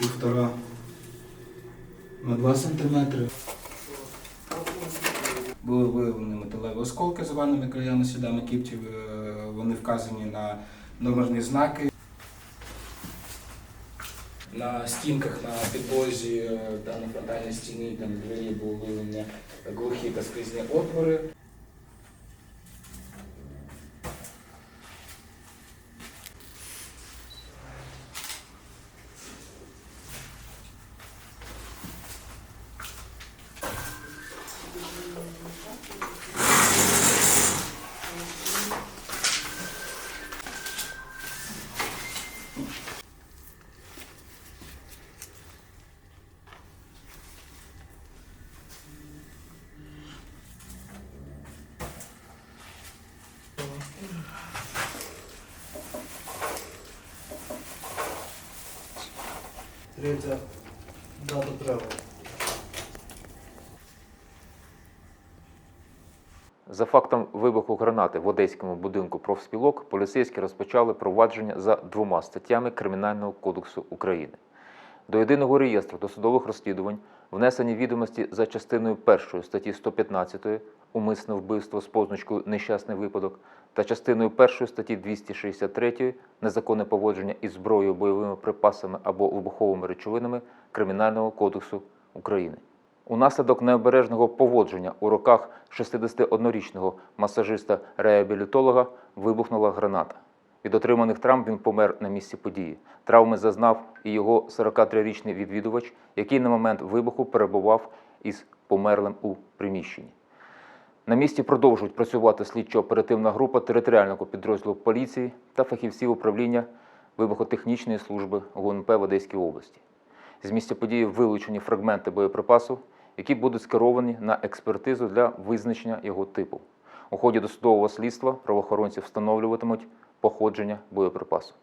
півтора на два сантиметри. Були виявлені металеві осколки з рваними краями сідами кіптів. Е, вони вказані на номерні знаки. На стінках на підлозі е, та на фронтальній стіні та на двері були виявлені глухі та скрізні отвори. Третя дата треба. За фактом вибуху гранати в одеському будинку профспілок поліцейські розпочали провадження за двома статтями Кримінального кодексу України. До єдиного реєстру досудових розслідувань внесені відомості за частиною 1 статті 115 умисне вбивство з позначкою нещасний випадок та частиною 1 статті 263 незаконне поводження із зброєю, бойовими припасами або вибуховими речовинами Кримінального кодексу України. Унаслідок необережного поводження у руках 61-річного масажиста-реабілітолога вибухнула граната. Від отриманих травм він помер на місці події. Травми зазнав і його 43-річний відвідувач, який на момент вибуху перебував із померлим у приміщенні. На місці продовжують працювати слідчо-оперативна група територіального підрозділу поліції та фахівці управління вибухотехнічної служби ГУНП в Одеській області. З місця події вилучені фрагменти боєприпасу, які будуть скеровані на експертизу для визначення його типу. У ході досудового слідства правоохоронці встановлюватимуть походження боєприпасу.